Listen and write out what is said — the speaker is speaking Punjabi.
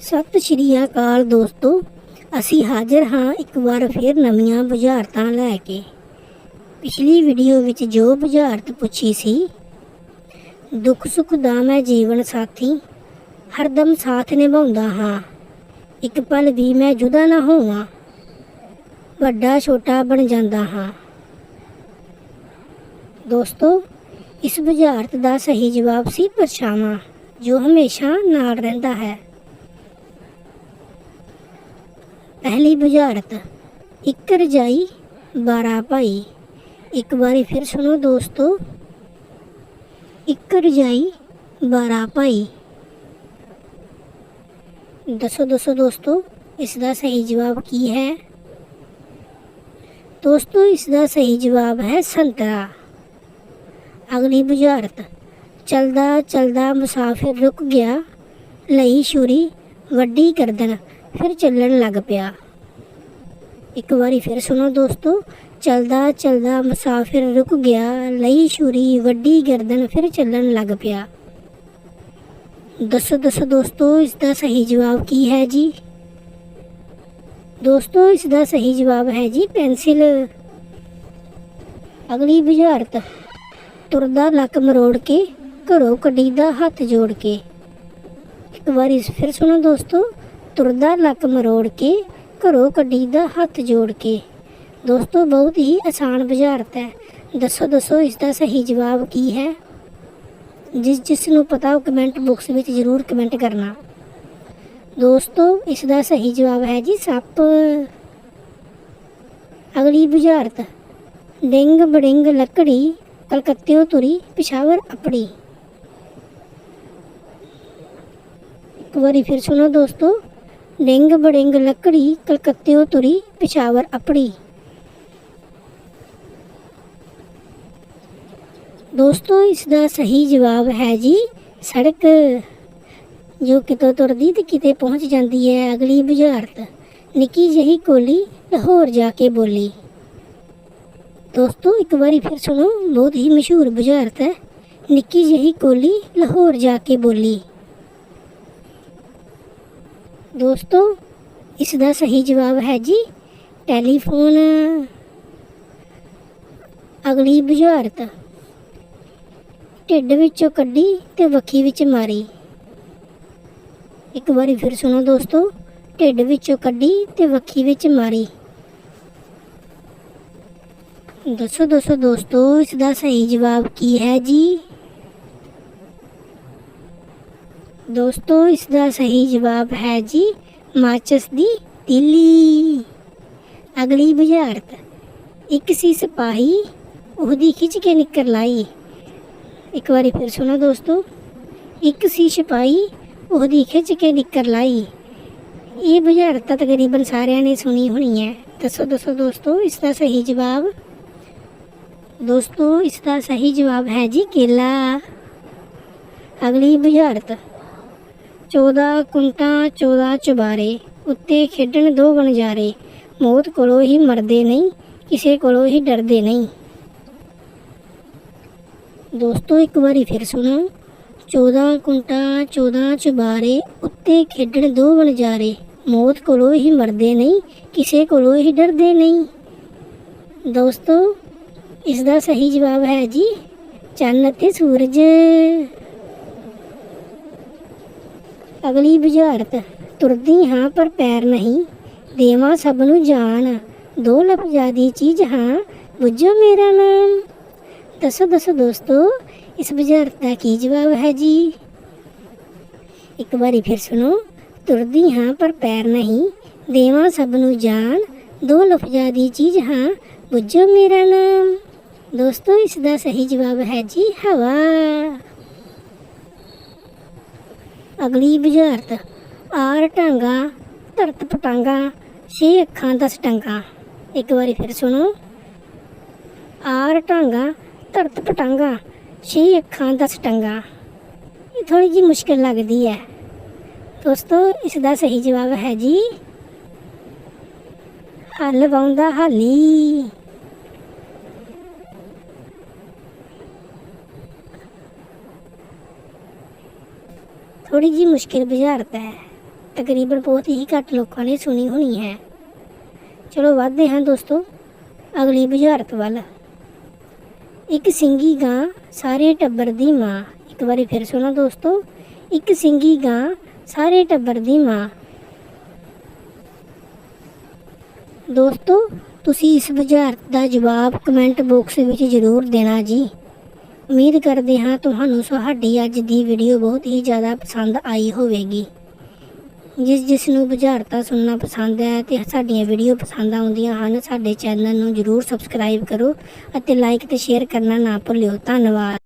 ਸਤਿ ਸ਼੍ਰੀ ਅਕਾਲ ਦੋਸਤੋ, ਅਸੀਂ ਹਾਜ਼ਰ ਹਾਂ ਇੱਕ ਵਾਰ ਫਿਰ ਨਵੀਆਂ ਬੁਝਾਰਤਾਂ ਲੈ ਕੇ। ਪਿਛਲੀ ਵੀਡੀਓ ਵਿੱਚ ਜੋ ਬੁਝਾਰਤ ਪੁੱਛੀ ਸੀ, ਦੁੱਖ ਸੁੱਖ ਦਾ ਮੈਂ ਜੀਵਨ ਸਾਥੀ, ਹਰਦਮ ਸਾਥ ਨਿਭਾਉਂਦਾ ਹਾਂ। ਇੱਕ ਪਲ ਵੀ ਮੈਂ ਜੁਦਾ ਨਾ ਹੋਵਾਂ, ਵੱਡਾ ਛੋਟਾ ਬਣ ਜਾਂਦਾ ਹਾਂ। ਦੋਸਤੋ, ਇਸ ਬੁਝਾਰਤ ਦਾ ਸਹੀ ਜਵਾਬ ਸੀ ਪਰਛਾਵਾਂ, ਜੋ ਹਮੇਸ਼ਾ ਨਾਲ ਰਹਿੰਦਾ ਹੈ। ਪਹਿਲੀ ਬੁਝਾਰਤ, ਇੱਕ ਰਜਾਈ 12 ਭਾਈ। ਇੱਕ ਵਾਰੀ ਫਿਰ ਸੁਣੋ ਦੋਸਤੋ। ਇੱਕ ਰਜਾਈ 12 ਭਾਈ। ਦੱਸੋ ਦੱਸੋ ਦੋਸਤੋ, ਇਸ ਦਾ ਸਹੀ ਜਵਾਬ ਕੀ ਹੈ? ਦੋਸਤੋ, ਇਸ ਦਾ ਸਹੀ ਜਵਾਬ ਹੈ ਸੰਤਰਾ। ਅਗਲੀ ਬੁਝਾਰਤ ਚਲਦਾ ਚਲਦਾ ਮੁਸਾਫਿਰ ਰੁਕ ਗਿਆ, ਲਈ ਛੁਰੀ ਵੱਡੀ ਕਰਦਨ ਫਿਰ ਚੱਲਣ ਲੱਗ ਪਿਆ। ਇੱਕ ਵਾਰੀ ਫਿਰ ਸੁਣੋ ਦੋਸਤੋ, ਚਲਦਾ ਚਲਦਾ ਮੁਸਾਫਿਰ ਰੁਕ ਗਿਆ, ਲਈ ਛੁਰੀ, ਵੱਡੀ ਗਰਦਨ ਫਿਰ ਚੱਲਣ ਲੱਗ ਪਿਆ। ਦੱਸੋ ਦੱਸੋ ਦੋਸਤੋ, ਇਸ ਦਾ ਸਹੀ ਜਵਾਬ ਕੀ ਹੈ ਜੀ? ਦੋਸਤੋ, ਇਸ ਦਾ ਸਹੀ ਜਵਾਬ ਹੈ ਜੀ ਪੈਨਸਿਲ। ਅਗਲੀ ਬੁਝਾਰਤ, ਤੁਰਦਾ ਲੱਕ ਮਰੋੜ ਕੇ ਘਰੋਂ ਕੱਢੀਦਾ ਹੱਥ ਜੋੜ ਕੇ। ਇੱਕ ਵਾਰੀ ਫਿਰ ਸੁਣੋ ਦੋਸਤੋ ਤੁਰਦਾ ਲੱਕ ਮਰੋੜ ਕੇ, ਘਰੋਂ ਕੱਢੀਦਾ ਹੱਥ ਜੋੜ ਕੇ। ਦੋਸਤੋ, ਬਹੁਤ ਹੀ ਆਸਾਨ ਬੁਝਾਰਤ ਹੈ। ਦੱਸੋ ਦੱਸੋ ਇਸ ਦਾ ਸਹੀ ਜਵਾਬ ਕੀ ਹੈ? ਜਿਸ ਜਿਸ ਨੂੰ ਪਤਾ, ਉਹ ਕਮੈਂਟ ਬਾਕਸ ਵਿੱਚ ਜ਼ਰੂਰ ਕਮੈਂਟ ਕਰਨਾ। ਦੋਸਤੋ ਇਸ ਦਾ ਸਹੀ ਜਵਾਬ ਹੈ ਜੀ ਸੱਪ। ਅਗਲੀ ਬੁਝਾਰਤ। ਡਿੰਗ ਬੜਿੰਗ ਲੱਕੜੀ, ਕਲਕੱਤਿਓ ਤੁਰੀ ਪਿਸ਼ਾਵਰ ਆਪਣੀ। ਇੱਕ ਵਾਰੀ ਫਿਰ ਸੁਣੋ ਦੋਸਤੋ। ਡਿੰਗ ਬੜਿੰਗ ਲੱਕੜੀ ਕਲਕੱਤਿਓ ਤੁਰੀ ਪਿਸ਼ਾਵਰ ਆਪਣੀ। ਦੋਸਤੋ, ਇਸ ਦਾ ਸਹੀ ਜਵਾਬ ਹੈ ਜੀ ਸੜਕ, ਜੋ ਕਿਤੋਂ ਤੁਰਦੀ ਤੇ ਕਿਤੇ ਪਹੁੰਚ ਜਾਂਦੀ ਹੈ ਅਗਲੀ ਬੁਝਾਰਤ। ਨਿੱਕੀ ਜਿਹੀ ਕੋਲੀ ਲਾਹੌਰ ਜਾ ਕੇ ਬੋਲੀ। ਦੋਸਤੋ, ਇੱਕ ਵਾਰੀ ਫਿਰ ਸੁਣੋ, ਬਹੁਤ ਹੀ ਮਸ਼ਹੂਰ ਬੁਝਾਰਤ ਹੈ। ਨਿੱਕੀ ਜਿਹੀ ਕੋਲੀ ਲਾਹੌਰ ਜਾ ਕੇ ਬੋਲੀ। ਦੋਸਤੋ, ਇਸ ਦਾ ਸਹੀ ਜਵਾਬ ਹੈ ਜੀ ਟੈਲੀਫੋਨ। ਅਗਲੀ ਬੁਝਾਰਤ। ਢਿੱਡ ਵਿੱਚੋਂ ਕੱਢੀ ਤੇ ਵੱਖੀ ਵਿੱਚ ਮਾਰੀ। ਇੱਕ ਵਾਰੀ ਫਿਰ ਸੁਣੋ ਦੋਸਤੋ, ਢਿੱਡ ਵਿੱਚੋਂ ਕੱਢੀ ਤੇ ਵੱਖੀ ਵਿੱਚ ਮਾਰੀ। ਦੱਸੋ ਦੱਸੋ ਦੋਸਤੋ, ਇਸ ਦਾ ਸਹੀ ਜਵਾਬ ਕੀ ਹੈ ਜੀ? ਦੋਸਤੋ, ਇਸ ਦਾ ਸਹੀ ਜਵਾਬ ਹੈ ਜੀ ਮਾਚਸ ਦੀ ਤੀਲੀ। ਅਗਲੀ ਬੁਝਾਰਤ। ਇੱਕ ਸੀ ਸਿਪਾਹੀ, ਉਹਦੀ ਖਿੱਚ ਕੇ ਨਿੱਕਰ ਲਾਈ। ਇੱਕ ਵਾਰੀ ਫਿਰ ਸੁਣੋ ਦੋਸਤੋ। ਇੱਕ ਸੀ ਸਿਪਾਹੀ, ਉਹਦੀ ਖਿੱਚ ਕੇ ਨਿੱਕਰ ਲਾਈ। ਇਹ ਬੁਝਾਰਤ ਤਾਂ ਤਕਰੀਬਨ ਸਾਰਿਆਂ ਨੇ ਸੁਣੀ ਹੋਣੀ ਹੈ। ਦੱਸੋ ਦੱਸੋ ਦੋਸਤੋ, ਇਸ ਦਾ ਸਹੀ ਜਵਾਬ? ਦੋਸਤੋ, ਇਸ ਦਾ ਸਹੀ ਜਵਾਬ ਹੈ ਜੀ ਕੇਲਾ। ਅਗਲੀ ਬੁਝਾਰਤ। 14 ਕੁੰਟਾਂ 14 ਚੁਬਾਰੇ ਉੱਤੇ ਖੇਡਣ ਦੋ ਵਣਜਾਰੇ ਮੌਤ ਕੋਲੋਂ ਹੀ ਮਰਦੇ ਨਹੀਂ, ਕਿਸੇ ਕੋਲੋਂ ਹੀ ਡਰਦੇ ਨਹੀਂ। ਦੋਸਤੋ, ਇੱਕ ਵਾਰੀ ਫਿਰ ਸੁਣੋ। 14 ਕੁੰਟਾਂ 14 ਚੁਬਾਰੇ ਉੱਤੇ ਖੇਡਣ ਦੋ ਵਣਜਾਰੇ ਮੌਤ ਕੋਲੋਂ ਹੀ ਮਰਦੇ ਨਹੀਂ, ਕਿਸੇ ਕੋਲੋਂ ਹੀ ਡਰਦੇ ਨਹੀਂ। ਦੋਸਤੋ, ਇਸ ਦਾ ਸਹੀ ਜਵਾਬ ਹੈ ਜੀ, ਚੰਨ ਅਤੇ ਸੂਰਜ। ਅਗਲੀ ਬੁਝਾਰਤ ਤੁਰਦੀ ਹਾਂ ਪਰ ਪੈਰ ਨਹੀਂ, ਦੇਵਾਂ ਸਭ ਨੂੰ ਜਾਣ ਦੋ ਲਫ਼ਜ਼ਾਦੀ ਚੀਜ਼ ਹਾਂ, ਬੁੱਝੋ ਮੇਰਾ ਨਾਮ। ਦੱਸੋ ਦੱਸੋ ਦੋਸਤੋ, ਇਸ ਬੁਝਾਰਤ ਦਾ ਕੀ ਜਵਾਬ ਹੈ ਜੀ? ਇੱਕ ਵਾਰੀ ਫਿਰ ਸੁਣੋ। ਤੁਰਦੀ ਹਾਂ ਪਰ ਪੈਰ ਨਹੀਂ, ਦੇਵਾਂ ਸਭ ਨੂੰ ਜਾਣ ਦੋ ਲਫ਼ਜ਼ਾਂ ਦੀ ਚੀਜ਼ ਹਾਂ, ਬੁੱਝੋ ਮੇਰਾ ਨਾਮ। ਦੋਸਤੋ, ਇਸ ਦਾ ਸਹੀ ਜਵਾਬ ਹੈ ਜੀ ਹਵਾ। ਅਗਲੀ ਬੁਝਾਰਤ ਆਰ ਟਾਂਗਾ, ਧਰਤ ਪਟਾਂਗਾ, ਛੇ ਅੱਖਾਂ ਦਸ ਟੰਗਾ। ਇੱਕ ਵਾਰੀ ਫਿਰ ਸੁਣੋ। ਆਰ ਟਾਂਗਾ, ਧਰਤ ਪਟਾਂਗਾ, ਛੇ ਅੱਖਾਂ ਦਸ ਟੰਗਾ। ਇਹ ਥੋੜੀ ਜੀ ਮੁਸ਼ਕਿਲ ਲੱਗਦੀ ਹੈ। ਦੋਸਤੋ, ਇਸ ਦਾ ਸਹੀ ਜਵਾਬ ਹੈ ਜੀ, ਹੱਲ ਵਾਉਂਦਾ ਹਾਲੀ। ਥੋੜੀ ਜੀ ਮੁਸ਼ਕਿਲ ਬੁਝਾਰਤ ਹੈ ਤਕਰੀਬਨ ਬਹੁਤ ਹੀ ਘੱਟ ਲੋਕਾਂ ਨੇ ਸੁਣੀ ਹੋਣੀ ਹੈ। ਚਲੋ ਵੱਧਦੇ ਹਾਂ ਦੋਸਤੋ, ਅਗਲੀ ਬੁਝਾਰਤ ਵੱਲ। ਇੱਕ ਸਿੰਗੀ ਗਾਂ ਸਾਰੇ ਟੱਬਰ ਦੀ ਮਾਂ। ਇੱਕ ਵਾਰੀ ਫਿਰ ਸੁਣੋ ਦੋਸਤੋ, ਇੱਕ ਸਿੰਗੀ ਗਾਂ ਸਾਰੇ ਟੱਬਰ ਦੀ ਮਾਂ। ਦੋਸਤੋ, ਤੁਸੀਂ ਇਸ ਬੁਝਾਰਤ ਦਾ ਜਵਾਬ ਕਮੈਂਟ ਬਾਕਸ ਵਿੱਚ ਜ਼ਰੂਰ ਦੇਣਾ ਜੀ। ਉਮੀਦ ਕਰਦੇ ਹਾਂ ਤੁਹਾਨੂੰ ਸਾਡੀ ਅੱਜ ਦੀ ਵੀਡੀਓ ਬਹੁਤ ਹੀ ਜ਼ਿਆਦਾ ਪਸੰਦ ਆਈ ਹੋਵੇਗੀ। ਜਿਸ ਜਿਸ ਨੂੰ ਬੁਝਾਰਤਾ ਸੁਣਨਾ ਪਸੰਦ ਹੈ ਤੇ ਸਾਡੀਆਂ ਵੀਡੀਓ ਪਸੰਦ ਆਉਂਦੀਆਂ ਹਨ, ਸਾਡੇ ਚੈਨਲ ਨੂੰ ਜ਼ਰੂਰ ਸਬਸਕ੍ਰਾਈਬ ਕਰੋ ਅਤੇ ਲਾਈਕ ਤੇ ਸ਼ੇਅਰ ਕਰਨਾ ਨਾ ਭੁੱਲਿਓ। ਧੰਨਵਾਦ।